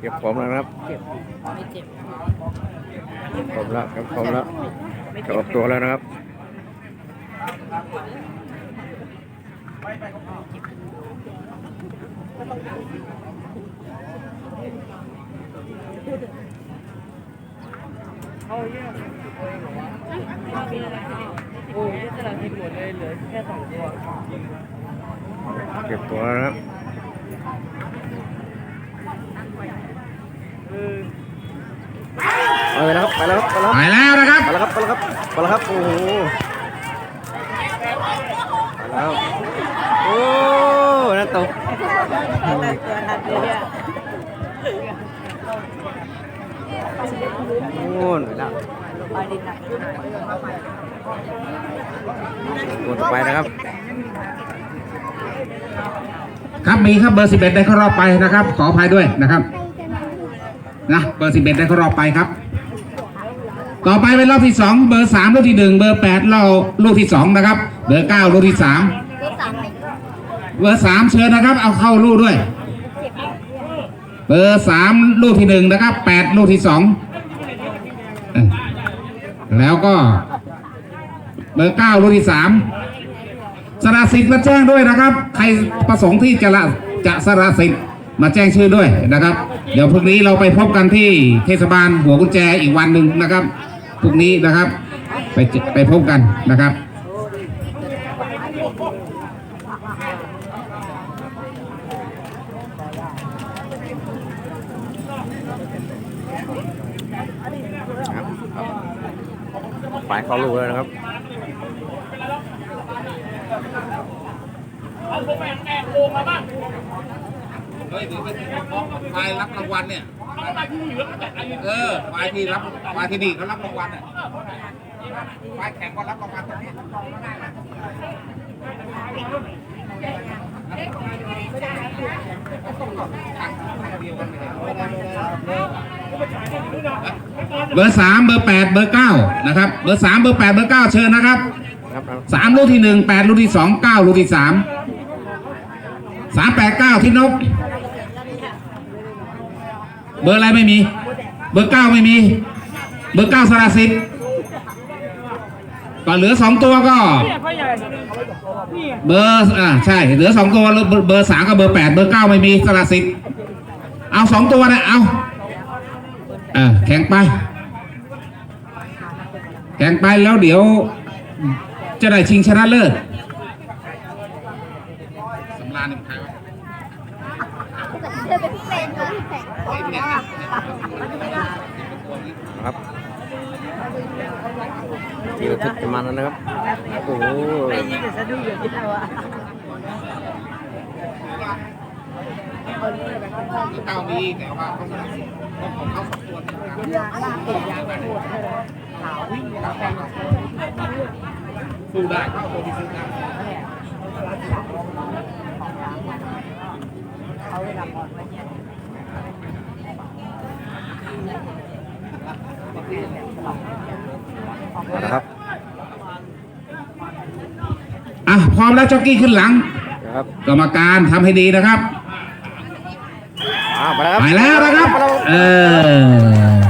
เก็บผมแล้วนะครับเจ็บไม่เจ็บผมแล้วเก็บผมแล้วจะออกตัวแล้วนะครับโอ้ยตลาดทิพย์หมดเลยเหลือแค่สองตัวเก็บตัวแล้วนะครับ เออ เอาไป แล้วครับไปแล้วครับไปแล้วครับไปแล้วนะครับไปแล้วครับไปแล้วครับไปแล้วครับโอ้โหไปแล้วโอ้นั่นตกแต่ตัวนัดเลยอะโอ้นไปแล้วไปดินหนักตัวต่อไปนะครับ ครับมีครับเบอร์สิบเอ็ดได้เข้ารอบไปนะครับ ขออภัยด้วยนะครับนะเบอร์สิบเอ็ดได้เข้ารอบไปครับ ต่อไปเป็นรอบที่สองเบอร์สามลูกที่หนึ่งเบอร์แปดเราลูกที่สองนะครับ เบอร์เก้าลูกที่สามเบอร์สามเชิญนะครับ เอาเข้าลูกด้วย เบอร์สามลูกที่หนึ่งนะครับแปดลูกที่สองเออแล้วก็ เบอร์เก้าลูกที่สามสระสิทธิ์มาแจ้งด้วยนะครับ ใครประสงค์ที่จะละจะสระสิทธิ์มาแจ้งชื่อด้วยนะครับ เดี๋ยวพรุ่งนี้เราไปพบกันที่เทศบาลหัวกุญแจอีกวันหนึ่งนะครับ พรุ่งนี้นะครับ ไปเจไปพบกันนะครับไปเข้าลูกแล้วนะครับเฮ้ยถือเป็นฝ่ายรับรางวัลเนี่ย เออฝ่ายที่รับฝ่ายที่นี่เขารับรางวัลอะฝ่ายแข่งก็รับรางวัลตรงนี้เบอร์สามเบอร์แปดเบอร์เก้านะครับ เบอร์สามเบอร์แปดเบอร์เก้าเชิญนะครับครับครับสามลูกที่หนึ่งแปดลูกที่สองเก้าลูกที่สามสามแปดเก้าที่นก เบอร์อะไรไม่มี เบอร์เก้าไม่มี เบอร์เก้าสระสิทธิ์ก็เหลือสองตัวก็ เบอร์อ่าใช่ เหลือสองตัวเบอร์สามกับเบอร์แปดเบอร์เก้าไม่มีสระสิทธิ์เอาสองตัวนะเอาเออแข่งไป แข่งไปแล้วเดี๋ยว จะได้ชิงชนะเลิศสำราญใครวะ เธอเป็นพี่เป็นเหรอแสง นะครับ ที่ระทึกจะมาแล้วนะครับ โอ้โหไอ้ยี่เดี๋ยวจะดูอยู่ที่ไหนวะเก้ามีแต่ว่าเขาสระสิทธิ์ของเขาสองตัวเนี่ยสู้ได้เข้าตัวที่สู้ได้เขาเวลาพอดไว้เนี่ยนะครับอะพร้อมแล้วจ็อกกี้ขึ้นหลังนะครับกรรมการทำให้ดีนะครับอ่าไปแล้วครับไปแล้วนะครับไปแล้วเออ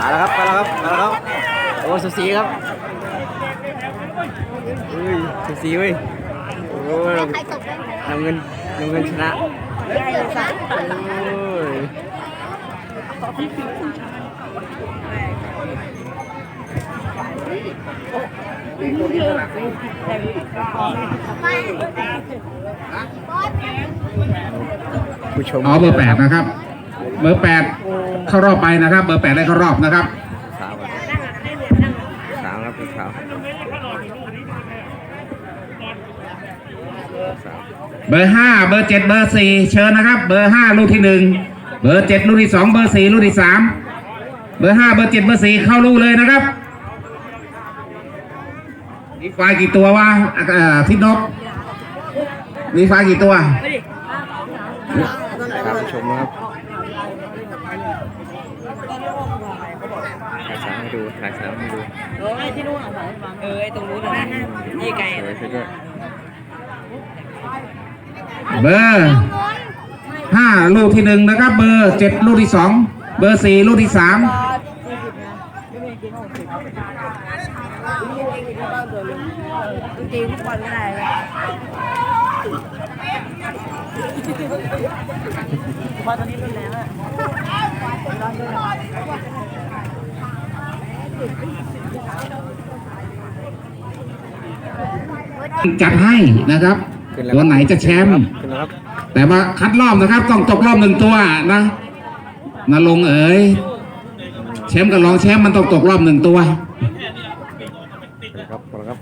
มาแล้วครับไปแล้วครับมาแล้วครับโอ้สุสีครับเฮ้ยสุสีเว้ยโอ้ยใครตกเป็นน้ำเงินน้ำเงินชนะเสือสายโอ้ยไม่บอส ผู้ชมอ๋อเบอร์แปดนะครับ เบอร์แปดเข้ารอบไปนะครับ เบอร์แปดได้เข้ารอบนะครับสาวครับสาวครับเป็นสาวสาวเบอร์ห้าเบอร์เจ็ดเบอร์สี่เชิญนะครับ เบอร์ห้าลูกที่หนึ่งเบอร์เจ็ดลูกที่สองเบอร์สี่ลูกที่สามเบอร์ห้าเบอร์เจ็ดเบอร์สี่เข้าลูกเลยนะครับ มีไฟกี่ตัววะอ่าทิศนกมีไฟกี่ตัวครับผู้ชมนะครับถ่ายสาวให้ดูถ่ายสาวให้ดูเออไอ้ที่นู่นอะเออไอ้ตรงนู้นอะยี่ไก่สวยสุดยอดเบอร์ห้าลูกที่หนึ่งนะครับ เบอร์เจ็ดลูกที่สองเบอร์สี่ลูกที่สาม ยี่สิบนะไม่มีกินหกสิบไม่มี กินบ้านตัวนึงจริงๆทุกวันก็ได้เลยมาตอนนี้รุนแรงอะจัดให้นะครับตัวไหนจะแชมป์ขึ้นแล้วครับแต่ว่าคัดรอบนะครับ ต้องตกรอบหนึ่งตัวนะนรงค์เอ๋ยแชมป์กับรองแชมป์มันต้องตกรอบหนึ่งตัว ขึ้นแล้วครับขึ้นแล้วครับ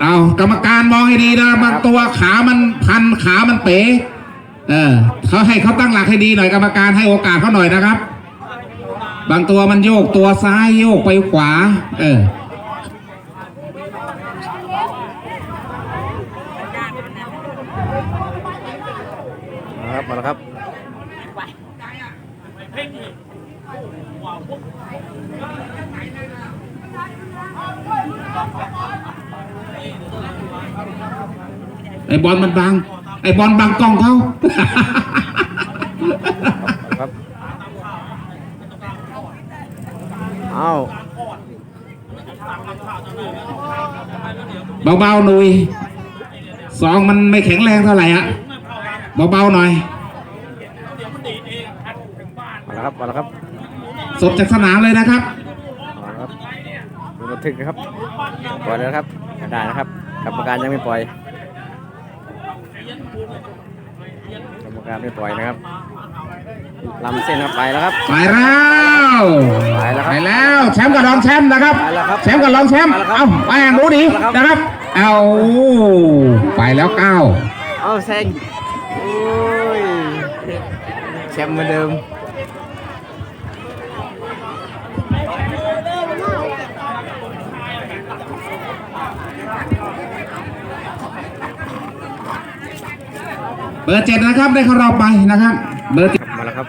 เอากรรมการมองให้ดีนะบางตัวขามันพันขามันเป๋เออเขาให้เขาตั้งหลักให้ดีหน่อยกรรมการให้โอกาสเขาหน่อยนะครับ บางตัวมันโยกตัวซ้ายโยกไปขวา เออ มาครับมาแล้วครับ ไอ้ บอลมันบัง ไอ้บอลบังกล้องเขาครับเอาเบาๆหนุยสองมันไม่แข็งแรงเท่าไหร่อะเบาๆหน่อยมาแล้วครับมาแล้วครับสดจากสนามเลยนะครับมาแล้วครับดูบันทึกนะครับปล่อยแล้วนะครับได้นะครับกรรมการยังไม่ปล่อย กรรมการไม่ปล่อยนะครับลำเส้นครับไปแล้วครับ ไปแล้วไปแล้วครับไปแล้วแชมป์กับรองแชมป์นะครับ ไปแล้วครับแชมป์กับรองแชมป์ไปแล้วครับ เอ้าไปอย่างรู้ดีไปแล้วครับนะครับ เอาไปแล้วเก้า เอาเซ็งโอ้ยแชมป์เหมือนเดิม บอร์เจ็ดนะครับได้เข้ารอบไปนะครับ เบอร์เจ็ดมาแล้วครับ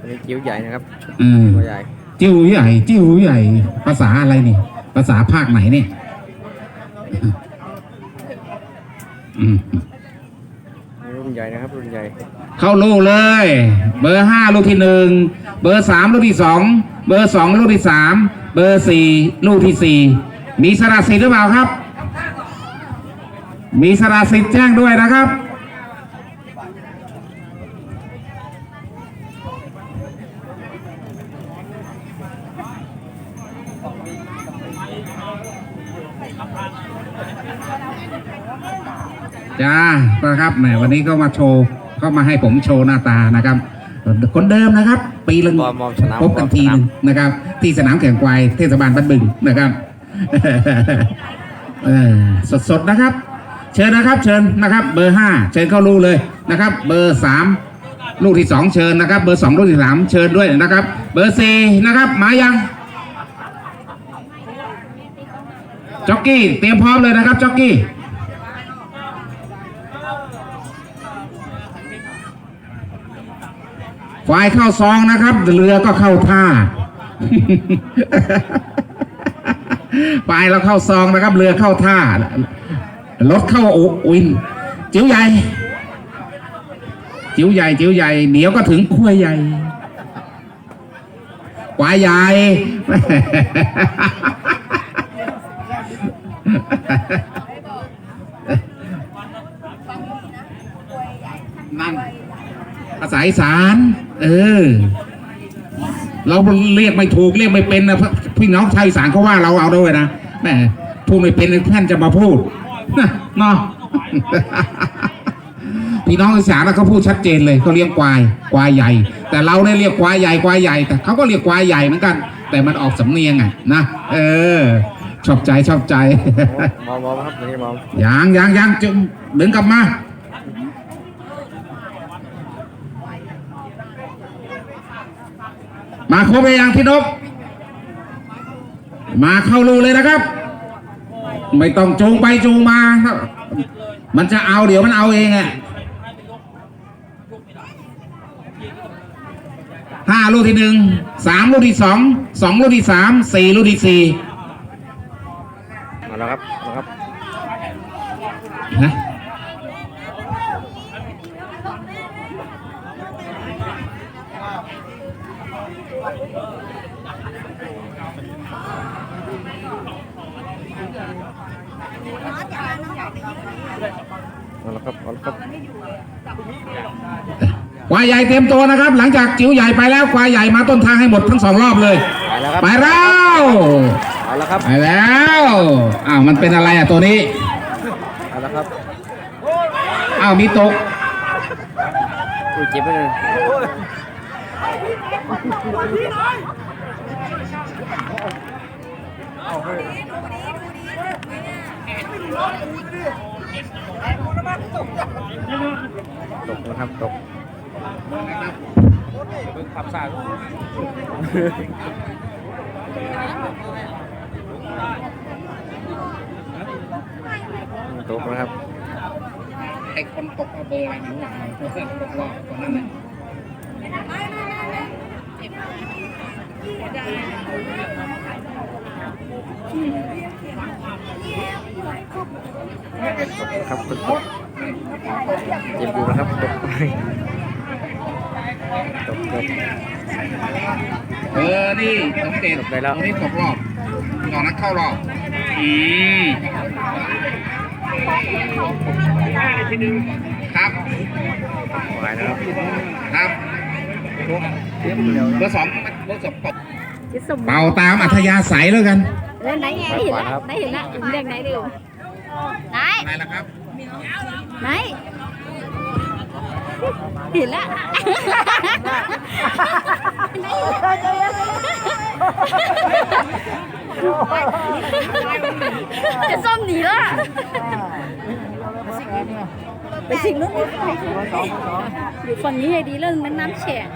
อันนี้จิ้วใหญ่นะครับเออตัวใหญ่จิ้วใหญ่ จิ้วใหญ่ ภาษาอะไรนี่ ภาษาภาคไหนเนี่ยอืมรุ่นใหญ่นะครับรุ่นใหญ่ เข้าลูกเลย เบอร์ห้าลูกที่หนึ่งเบอร์สามลูกที่สองเบอร์สองลูกที่สามเบอร์สี่ลูกที่สี่มีสระสิทธิ์หรือเปล่าครับ มีสระสิทธิ์แจ้งด้วยนะครับานะครับแหมวันนี้ก็มาโชว์ก็มาให้ผมโชว์หน้าตานะครับ คนเดิมนะครับ ปีละบอลมอมสนามพบกันทีหนึงนะครับ ที่สนามแข่งควายเทศบาลบ้านบึงนะครับสดสดๆนะครับ เชิญนะครับ เชิญนะครับ เบอร์ห้าเชิญเข้าลูกเลยนะครับ เบอร์สามลูกที่สองเชิญนะครับ เบอร์สองลูกที่สามเชิญด้วยนะครับ เบอร์สี่นะครับมายังจ็อกกี้เตรียมพร้อมเลยนะครับจ็อกกี้ ฝ่ายเข้าซองนะครับ เรือก็เข้าท่าฝ่ายเราเข้าซองนะครับ เรือเข้าท่ารถเข้าอุอินจิ๋วใหญ่ จิ๋วใหญ่จิ๋วใหญ่เดี๋ยวก็ถึงขั้วใหญ่ควายใหญ่นั่นภาษาอีสาน เออ เราเรียกไม่ถูกเรียกไม่เป็นนะพี่น้องชาวอีสานเขาว่าเราเอาด้วยนะแหมพูดไม่เป็นท่านจะมาพูดนะเนาะพี่น้องอีสานนะเขาพูดชัดเจนเลยเขาเลี้ยงควายควายใหญ่ แต่เราเนี่ยเรียกควายใหญ่ควายใหญ่ แต่เขาก็เรียกควายใหญ่เหมือนกัน แต่มันออกสำเนียงอะนะเออ ชอบใจชอบใจมอมมอมครับนี่มอมยังยังยังจึงดึงกลับมา มาครบไปยังพี่นก มาเข้ารูเลยนะครับ ไม่ต้องจูงไปจูงมาครับ มันจะเอาเดี๋ยวมันเอาเองอะห้าลูกที่หนึ่งสามลูกที่สองสองลูกที่สามสี่ลูกที่สี่ มาแล้วครับมาครับ นะ มาแล้วครับมาแล้วครับ ควายใหญ่เตรียมตัวนะครับ หลังจากจิ๋วใหญ่ไปแล้วควายใหญ่มาต้นทางให้หมดทั้งสองรอบเลย ไปแล้วครับไปแล้วไปแล้วครับไปแล้วอ้าวมันเป็นอะไรอะตัวนี้ไปแล้วครับอ้าวมีตกอุ้ยเจ็บไปเลยตกนะครับตก เบิ่งขับสายตกนะครับไอ้คนตกเอาเบอร์อะไรไม่รู้อะเพื่อนตกรอบตอนนั้นน่ะครับตกตกเจ็บอยู่นะครับตกไป ตกตกเออ นี่สมเด็จตกได้แล้ว ตรงนี้ตกรอบตอนนั้นเข้ารอบ อืมครับไปนะครับครับเบอร์สองเบอร์สองตกจะสมเป่าตามอัธยาศัยแล้วกันแล้วไหนไงเห็นแล้วไหนเห็นแล้วเรียกไหนดิวไหนอะไรล่ะครับไหนเห็นแล้วจะส้มหนีล้วไปสิงนู้นอยู่ฝั่งนี้ให้ดีเรื่องนั้นน้ำแฉะ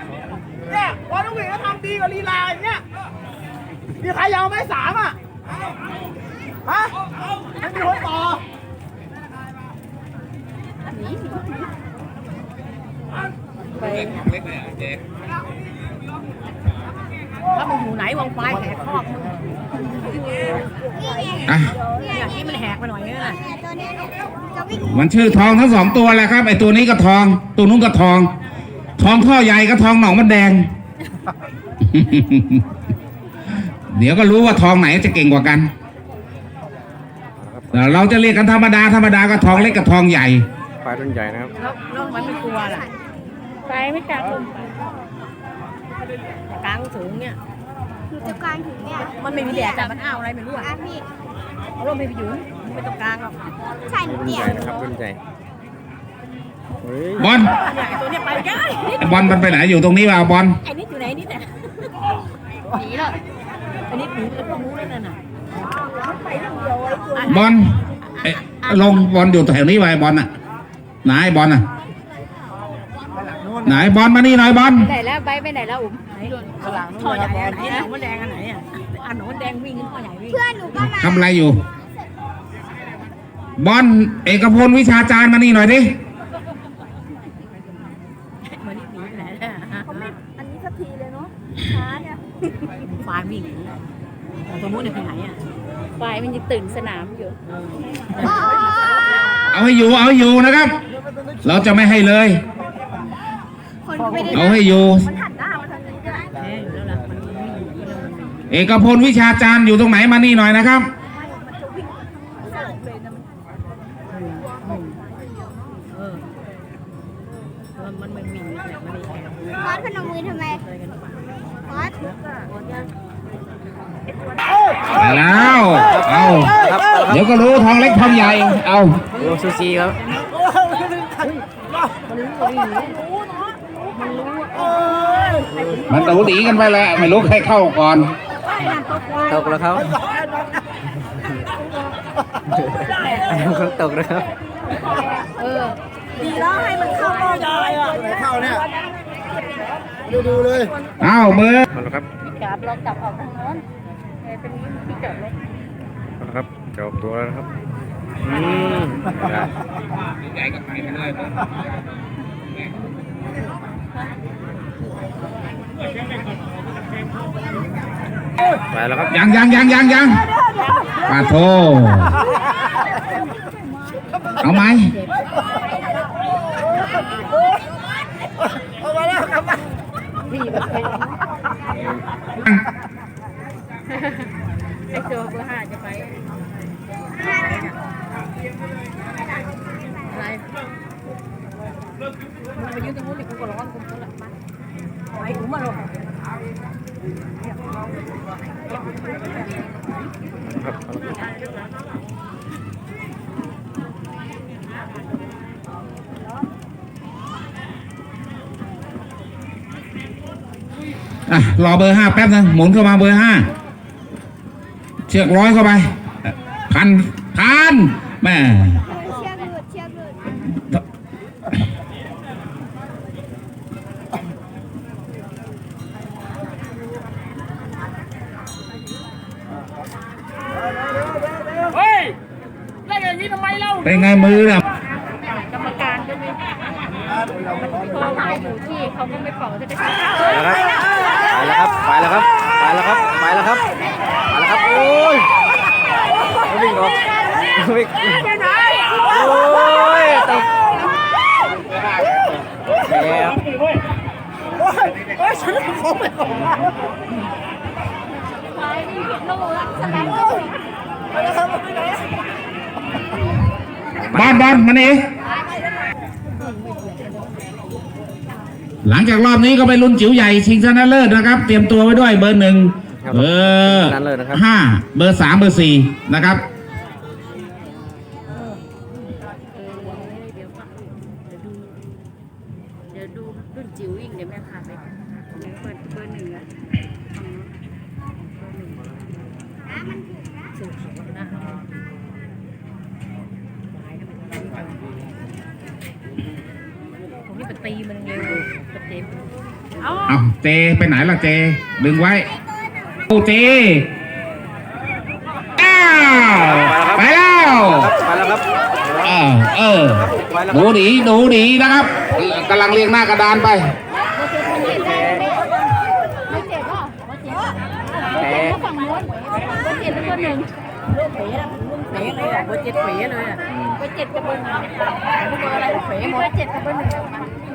เนี่ยวันลูกหวีก็ทำดีกว่าลีลาอย่างเงี้ยมีใครยาวไหมสามอะฮะไม่มีคนต่อ ไปถ้ามันอยู่ไหนวางไฟแหกคอกมึงอะอย่างนี้มันแหกไปหน่อยนึงน่ะตัวนี้จะวิ่งมันชื่อทองทั้งสองตัวแหละครับไอตัวนี้ก็ทอง ตัวนู้นก็ทอง ทองท่อใหญ่ก็ทองหนองมันแดง เดี๋ยวก็รู้ว่าทองไหนจะเก่งกว่ากันแต่เราจะเรียกกันธรรมดาธรรมดาก็ทองเล็กกับทองใหญ่ไฟรุ่นใหญ่นะครับแล้วแล้วมันไม่กลัวล่ะ ไฟไม่กล้าลงไปกลางสูงเนี่ยอยู่ตรงกลางถึงเนี่ยมันไม่มีแดดแต่มันอ้าวอะไรไม่รู้อะอะพี่เอาลงไปไปอยู่ไม่ตรงกลางหรอกใช่หนูรุ่นเตี่ใหยญ่นะครับรุ่นใหญ่เฮ้ยบอลเนี่ยไอ้ตัวเนี้ยไปได้นิดไอ้บอลมันไปไหนอยู่ตรงนี้ว่าบอลไอ้นิดอยู่ไหนนิดอะหนีเลยไอ้นิดหนีไปตรงนู้นแล้วน่ะอะบอลเอ๊ะลงบอลอยู่แถวนี้ไว้บอลน่ะไหนบอลน่ะ ไหนบอลมานี่หน่อยบอลไหนแล้วไปไปไหนแล้วอุ๋มไหนท่อใหญ่อันไหนหนองมดแดงอันไหนอะอันหนองมดแดงวิ่งขึ้นท่อใหญ่วิ่งเพื่อนหนูก็มาทำอะไรอยู่ บอลเอกพลวิชาจารย์มานี่หน่อยดิมันนี่หนีไปไหนแล้วอันนี้สักทีเลยเนาะช้าเนี่ยไฟวิ่งตรงนู้นเนี่ยไปไหนอะไฟมันยังตื่นสนามอยู่อ๋อเอาให้อยู่เอาให้อยู่นะครับ เราจะไม่ให้เลย คนก็ไม่ได้เอาให้อยู่ มันหันหน้ามาทางนี้ด้วยเอ๊ะแล้วล่ะมันวิ่งอยู่แล้วมันเอกพลวิชาจารย์อยู่ตรงไหนมานี่หน่อยนะครับเออมันมันมันวิ่งเนี่ยมันไม่ใช่หรอกคอสพนมมือทำไมเลยกันไปคอสมาแล้ว เอาครับเดี๋ยวก็รู้ทองเล็กทองใหญ่ เอาลงซูซีครับ มันตูดีกันไปแล้วไม่รู้ใครเข้าก่อนตกแล้วครับอันนั้นคนตกนะครับเออดีแล้วให้มันเข้ารอบได้อะเข้าเนี่ยดูดูเลยเอาเบอร์มาแล้วครับกราบเรากลับออกทางโน้นเออเป็นที่จอดรถมาแล้วครับจบตัวแล้วนะครับอืมได้ใหญ่ก็ขายไปเลย ไปแล้วครับยังยังยังยังยังปาโทเอาไหมเอามาแล้วครับไอ้โจเบอร์ห้าจะไปอะไรมันไปยืนตรงนู้นดิกูก็ร้อนกูก็ละไปกูมาลง อะรอเบอร์ห้าแป๊บนึงหมุนเข้ามาเบอร์ห้าเชือกร้อยเข้าไป พันพันแม่ เชือกหลุดเชือกหลุด เฮ้ยเล่ นอย่างนี้ทำไมเล่าเป็นไงมือน่ะกรรมการก็ไม่พอเขาอยู่ที่เขาก็ไม่เป่าจะได้ไปแล้วครับไปแล้วครับ ไปแล้วครับ ไปแล้วครับ ไปแล้วครับ ไปแล้วครับ โอ้ยวิ่งออกวิ่งโอ้ยตกแล้วโอ้ยโอ้ยฉันขอไปก่อนไปนี่เห็นโลละสแลนด์ไปแล้วครั บไปไหนบอลบอลมานี่หลังจากรอบนี้ก็ไปลุ้นจิ๋วใหญ่ชิงชนะเลิศนะครับ เตรียมตัวไว้ด้วยเบอร์หนึ่งเบอร์ชนะเลิศนะครับห้าเบอร์สามเบอร์สี่นะครับ เดี๋ยวดูรุ่นจิ๋วอีกเดี๋ยวแม่พาไปเดี๋ยวเปิดเบอร์หนึ่งอะสูงนะผมนี่ไป ตีมันเร็วกระเจ็บเอาเอาเจไปไหนล่ะเจ ดึงไว้โอ้เจอ้าวไปแล้วไปแล้วครับเออเออไปแล้วหนูหนีหนูหนีนะครับกำลังเรียงหน้ากระดานไปไม่เจ็บหรอไม่เจ็บแพ้ฝั่งนู้นไม่เจ็บเป็นคนหนึ่งเป๋อะเป๋เลยอะเบอร์เจ็ดเป๋เลยอะไปเจ็บกับเบอร์หนึ่งเบอร์อะไรเป๋หมดเจ็บกับเบอร์หนึ่ง